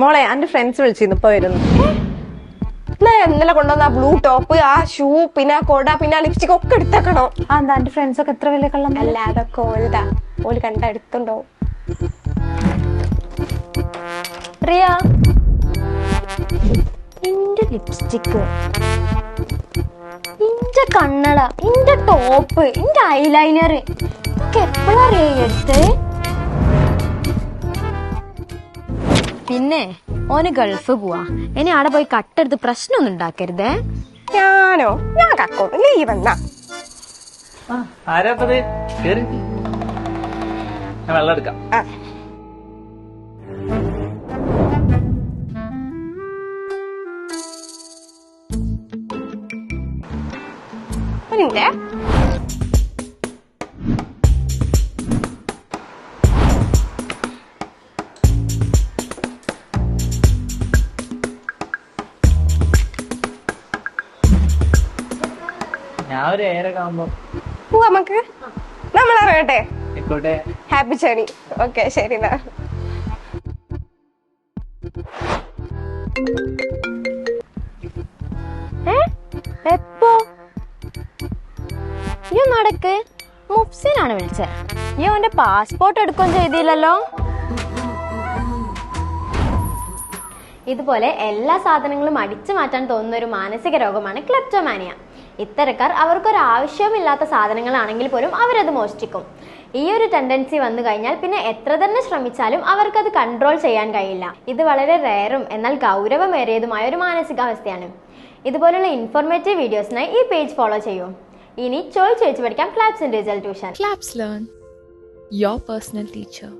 മോളെ എന്റെ ഫ്രണ്ട്സ് വിളിച്ചിരുന്നു ഇപ്പൊ വരുന്നു. ഇന്നലെ കൊണ്ടുവന്ന ബ്ലൂ ടോപ്പ് ആ ഷൂ പിന്നെ കൊട പിന്നെ ലിപ്സ്റ്റിക് ഒക്കെ എടുത്തേക്കണോ. ആ എന്താ എന്റെ ഫ്രണ്ട്സ് ഒക്കെ എത്ര വലിയ കള്ളം അല്ല അതൊക്കെ ഓൾതാ ഓൽ കണ്ട എടുത്തുണ്ടോ റിയ നിന്റെ ലിപ്സ്റ്റിക്ക് ഇന്റെ കണ്ണട ഇന്റെ ടോപ്പ് ഇന്റെ ഐലൈനർ ഇതൊക്കെ എപ്പോഴാ റിയ എടുത്ത്? പിന്നെ ഓന് ഗൾഫ് പോവാ. ഇനി ആടെ പോയി കട്ടെടുത്ത് പ്രശ്നമൊന്നും ഉണ്ടാക്കരുതേ. ഞാനോ? ഞാൻ കക്കോ? നീ എന്നാ. ആരാപ്പത് കേറി. ഞാൻ വെള്ളം എടുക്കാം. ഒരു മിനിറ്റ് ഞാൻ ഒരു ഏരൊക്കെ ആവുമ്പോ പോവാ നമുക്ക്. നമ്മൾ അറിയട്ടെ ഹാപ്പി ജേണി ഓക്കെ ശരി എപ്പോ? ഈ നടക്ക്. മുഫ്സിനാണ് വിളിച്ചത് ഈ അവന്റെ പാസ്പോർട്ട് എടുക്കുകയും ചെയ്തില്ലല്ലോ. ഇതുപോലെ എല്ലാ സാധനങ്ങളും അടിച്ചു മാറ്റാൻ തോന്നുന്ന ഒരു മാനസിക രോഗമാണ് ക്ലെപ്റ്റോമാനിയ ഇത്തരക്കാർ അവർക്കൊരു ആവശ്യവുമില്ലാത്ത സാധനങ്ങളാണെങ്കിൽ പോലും അവരത് മോഷ്ടിക്കും. ഈ ഒരു ടെൻഡൻസി വന്നു കഴിഞ്ഞാൽ പിന്നെ എത്ര തന്നെ ശ്രമിച്ചാലും അവർക്കത് കൺട്രോൾ ചെയ്യാൻ കഴിയില്ല. ഇത് വളരെ റെയറും എന്നാൽ ഗൗരവമേറിയതുമായ ഒരു മാനസികാവസ്ഥയാണ്. ഇതുപോലുള്ള ഇൻഫോർമേറ്റീവ് വീഡിയോസിനായി ഈ പേജ് ഫോളോ ചെയ്യൂ. ഇനി ചോദിച്ചു ചോദിച്ചു പഠിക്കാം claps individual tuition claps learn your personal teacher.